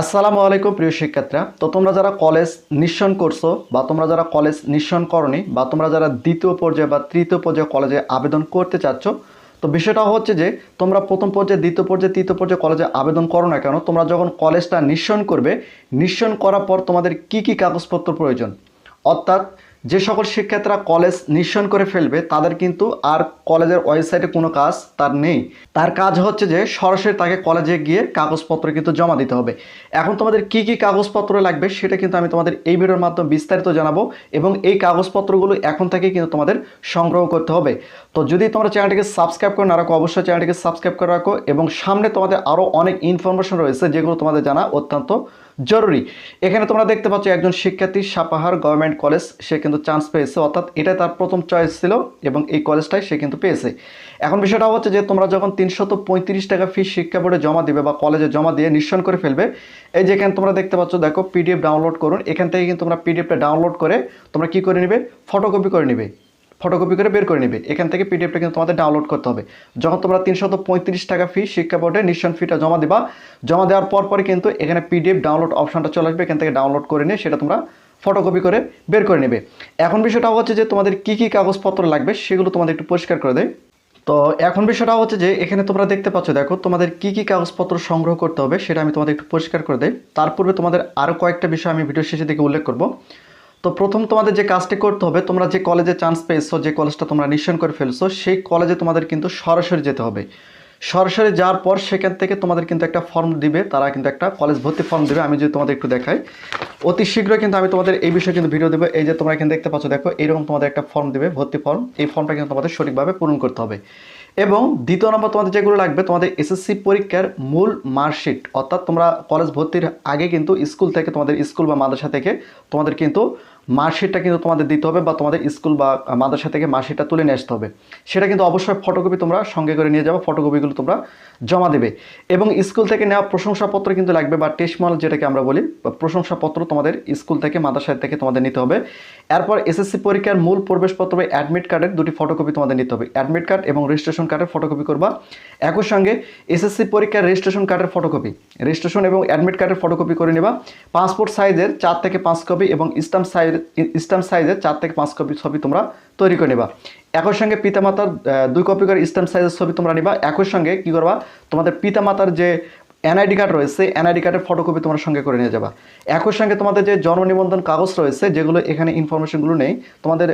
আসসালামু আলাইকুম প্রিয় শিক্ষার্থীরা। তো তোমরা যারা কলেজ নিঃসন করছ বা তোমরা যারা কলেজ নিঃসন করনি বা তোমরা যারা দ্বিতীয় পর্যায়ে বা তৃতীয় পর্যায়ে কলেজে আবেদন করতে চাচ্ছ, তো বিষয়টা হচ্ছে যে, তোমরা প্রথম পর্যায়ে, দ্বিতীয় পর্যায়ে, তৃতীয় পর্যায়ে কলেজে আবেদন করো না কেন, তোমরা যখন কলেজটা নিঃসন করবে নিঃসন করার পর তোমাদের কি কি কাগজপত্র প্রয়োজন? অর্থাৎ যে সকল শিক্ষার্থীরা কলেজ নিঃসরণ করে ফেলবে, তাদের কিন্তু আর কলেজের ওয়েবসাইটে কোনো কাজ তার নেই। তার কাজ হচ্ছে যে সরাসরি তাকে কলেজে গিয়ে কাগজপত্র কিন্তু জমা দিতে হবে। এখন তোমাদের কি কি কাগজপত্র লাগবে সেটা কিন্তু আমি তোমাদের এই ভিডিওর মাধ্যমে বিস্তারিত জানাব এবং এই কাগজপত্রগুলো এখন থেকে কিন্তু তোমাদের সংগ্রহ করতে হবে। তো যদি তোমরা চ্যানেলটিকে সাবস্ক্রাইব করে না রাখো, অবশ্যই চ্যানেলটিকে সাবস্ক্রাইব করে রাখো এবং সামনে তোমাদের আরও অনেক ইনফরমেশন রয়েছে যেগুলো তোমাদের জানা অত্যন্ত জরুরি। এখানে তোমরা দেখতে পাচ্ছ একজন শিক্ষার্থী সাপাহার গভর্নমেন্ট কলেজ, সে কিন্তু চান্স পেয়েছে। অর্থাৎ এটা তার প্রথম চয়েস ছিল এবং এই কলেজটাই সে কিন্তু পেয়েছে। এখন বিষয়টা হচ্ছে যে তোমরা যখন তিনশত পঁয়ত্রিশ টাকা ফি শিক্ষা বোর্ডে জমা দিবে বা কলেজে জমা দিয়ে নিঃসরণ করে ফেলবে, এই যে এখানে তোমরা দেখতে পাচ্ছ, দেখো পিডিএফ ডাউনলোড করুন। এখান থেকে কিন্তু তোমরা পিডিএফটা ডাউনলোড করে তোমরা কি করে নিবে? ফটোকপি করে নিবে। ফটোকপি করে বের করে নেবে। এখান থেকে পিডিএফটা কিন্তু তোমাদের ডাউনলোড করতে হবে। যখন তোমরা তিনশত পঁয়ত্রিশ টাকা ফি শিক্ষা বোর্ডে নিঃসন ফিটা জমা দিবা, জমা দেওয়ার পর পরে কিন্তু এখানে পিডিএফ ডাউনলোড অপশনটা চলে আসবে। এখান থেকে ডাউনলোড করে নিয়ে সেটা তোমরা ফটোকপি করে বের করে নেবে। এখন বিষয়টা হচ্ছে যে তোমাদের কি কি কাগজপত্র লাগবে সেগুলো তোমাদের একটু পরিষ্কার করে দেয় তো এখন বিষয়টা হচ্ছে যে এখানে তোমরা দেখতে পাচ্ছ, দেখো তোমাদের কি কি কাগজপত্র সংগ্রহ করতে হবে সেটা আমি তোমাদের একটু পরিষ্কার করে দেয় তার পূর্বে তোমাদের আরও কয়েকটা বিষয় আমি ভিডিও শেষে দিকে উল্লেখ করব। তো প্রথম তোমাদের যে কাজটি করতে হবে, তোমরা যে কলেজে চান্স পেয়েছ, যে কলেজটা তোমরা নিঃসরণ করে ফেলছো, সেই কলেজে তোমাদের কিন্তু সরাসরি যেতে হবে। সরাসরি যাওয়ার পর সেখান থেকে তোমাদের কিন্তু একটা ফর্ম দিবে, তারা কিন্তু একটা কলেজ ভর্তি ফর্ম দেবে, আমি যদি তোমাদের একটু দেখাই। অতি শীঘ্রই কিন্তু আমি তোমাদের এই বিষয়ে কিন্তু ভিডিও দেবো। এই যে তোমরা এখানে দেখতে পাচ্ছ, দেখো, এরকম তোমাদের একটা ফর্ম দেবে, ভর্তি ফর্ম এই ফর্মটা কিন্তু তোমাদের সঠিকভাবে পূরণ করতে হবে। এবং দ্বিতীয় নম্বর তোমাদের যেগুলো লাগবে, তোমাদের এসএসসি পরীক্ষার মূল মার্কশিট অর্থাৎ তোমরা কলেজ ভর্তির আগে কিন্তু স্কুল থেকে তোমাদের স্কুল বা মাদ্রাসা থেকে তোমাদের কিন্তু মার্কশিটটা কিন্তু তোমাদের দিতে হবে বা তোমাদের স্কুল বা মাদ্রাসা থেকে মার্কশিটটা তুলে নিয়ে আসতে হবে। সেটা কিন্তু অবশ্যই ফটোকপি তোমরা সঙ্গে করে নিয়ে যাব ফটোকপিগুলো তোমরা জমা দেবে। এবং স্কুল থেকে নেওয়া প্রশংসাপত্র কিন্তু লাগবে বা টেস্টমাল যেটাকে আমরা বলি প্রশংসাপত্র তোমাদের স্কুল থেকে, মাদ্রাসা থেকে তোমাদের নিতে হবে। এরপর এসএসসি পরীক্ষার মূল প্রবেশপত্র বা অ্যাডমিট কার্ডের দুটি ফটোকপি তোমাদের নিতে হবে। অ্যাডমিট কার্ড এবং রেজিস্ট্রেশন কার্ডের ফটোকপি করবা। একই সঙ্গে এসএসসি পরীক্ষার রেজিস্ট্রেশন কার্ডের ফটোকপি রেজিস্ট্রেশন এবং অ্যাডমিট কার্ডের ফটোকপি করে নেবা। পাসপোর্ট সাইজের চার থেকে পাঁচ কপি এবং স্টাম্প সাইজ স্টাম্প সাইজের চার থেকে পাঁচ কপি ছবি তোমরা তৈরি করে নিবা। একই সঙ্গে পিতামাতার দুই কপি করে স্ট্যাম্প সাইজের ছবি তোমরা নিবা। একই সঙ্গে কী করবা? তোমাদের পিতামাতার যে এনআইডি কার্ড রয়েছে এনআইডি কার্ডের ফটোকপি তোমরা সঙ্গে করে নিয়ে যাবা। একই সঙ্গে তোমাদের যে জন্ম নিবন্ধন কাগজ রয়েছে, যেগুলো এখানে ইনফরমেশনগুলো নেই, তোমাদের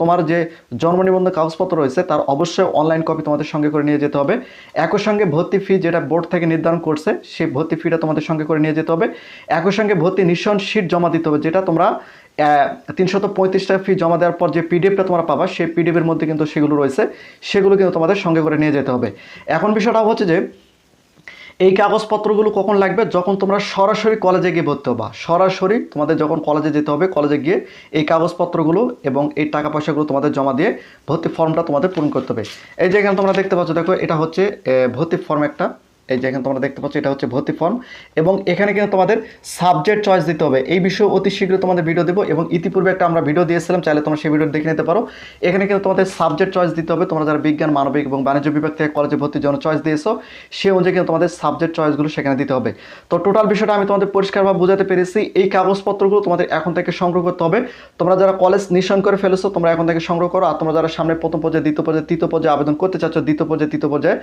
তোমার যে জন্ম নিবন্ধন কাগজপত্র রয়েছে, তার অবশ্যই অনলাইন কপি তোমাদের সঙ্গে করে নিয়ে যেতে হবে। একই সঙ্গে ভর্তি ফি যেটা বোর্ড থেকে নির্ধারণ করছে, সেই ভর্তি ফিটা তোমাদের সঙ্গে করে নিয়ে যেতে হবে। একই সঙ্গে ভর্তি নিঃসরণ শিট জমা দিতে হবে, যেটা তোমরা তিনশত পঁয়ত্রিশ টাকা ফি জমা দেওয়ার পর যে পিডিএফটা তোমরা পাবা, সেই পিডিএফের মধ্যে কিন্তু সেগুলো রয়েছে, সেগুলো কিন্তু তোমাদের সঙ্গে করে নিয়ে যেতে হবে। এখন বিষয়টা হচ্ছে যে এই কাগজপত্রগুলো কখন লাগবে? যখন তোমরা সরাসরি কলেজে গিয়ে ভর্তি হবা। সরাসরি তোমাদের যখন কলেজে যেতে হবে কলেজে গিয়ে এই কাগজপত্রগুলো এবং এই টাকা পয়সাগুলো তোমাদের জমা দিয়ে ভর্তি ফর্মটা তোমাদের পূরণ করতে হবে। এই যে এখানে তোমরা দেখতে পাচ্ছ, দেখো, এটা হচ্ছে ভর্তি ফর্ম একটা এই যে এখানে তোমরা দেখতে পাচ্ছ, এটা হচ্ছে ভর্তি ফর্ম এবং এখানে কিন্তু তোমাদের সাবজেক্ট চয়েস দিতে হবে। এই বিষয়ে অতি শীঘ্র তোমাদের ভিডিও দেবো এবং ইতিপূর্বে একটা আমরা ভিডিও দিয়েছিলাম, চাইলে তোমরা সেই ভিডিও দেখে নিতে পারো। এখানে কিন্তু তোমাদের সাবজেক্ট চয়েস দিতে হবে। তোমরা যারা বিজ্ঞান, মানবিক এবং বাণিজ্য বিভাগ থেকে কলেজে ভর্তির জন্য চয়েস দিয়েছ, সেই অনুযায়ী কিন্তু তোমাদের সাবজেক্ট চয়েসগুলো সেখানে দিতে হবে। তো টোটাল বিষয়টা আমি তোমাদের পরিষ্কারভাবে বোঝাতে পেরেছি। এই কাগজপত্রগুলো তোমাদের এখন থেকে সংগ্রহ করতে হবে। তোমরা যারা কলেজ নিঃসরণ করে ফেলেছো, তোমরা এখন থেকে সংগ্রহ করো। আর তোমরা যারা সামনে প্রথম পর্যায়ে, দ্বিতীয় পর্যায়ে তৃতীয় পর্যায়ে আবেদন করতে চাচ্ছ, দ্বিতীয় পর্যায়ে, তৃতীয় পর্যায়ে,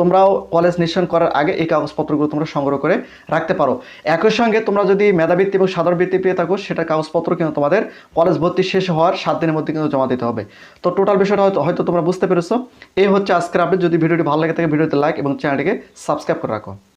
তোমরাও কলেজ নিঃসরণ করার আগে এই কাগজপত্রগুলো তোমরা সংগ্রহ করে রাখতে পারো। একই সঙ্গে তোমরা যদি মেধাবৃত্তি এবং সাধারণ বৃত্তি পেয়ে থাকো, সেটা কাগজপত্র কিন্তু তোমাদের কলেজ ভর্তি শেষ হওয়ার সাত দিনের মধ্যে কিন্তু জমা দিতে হবে। তো টোটাল বিষয়টা হয়তো হয়তো তোমরা বুঝতে পেরেছ। এই হচ্ছে আজকের আপডেট যদি ভিডিওটি ভালো লাগে থাকে, ভিডিওতে লাইক এবং চ্যানেলটিকে সাবস্ক্রাইব করে রাখো।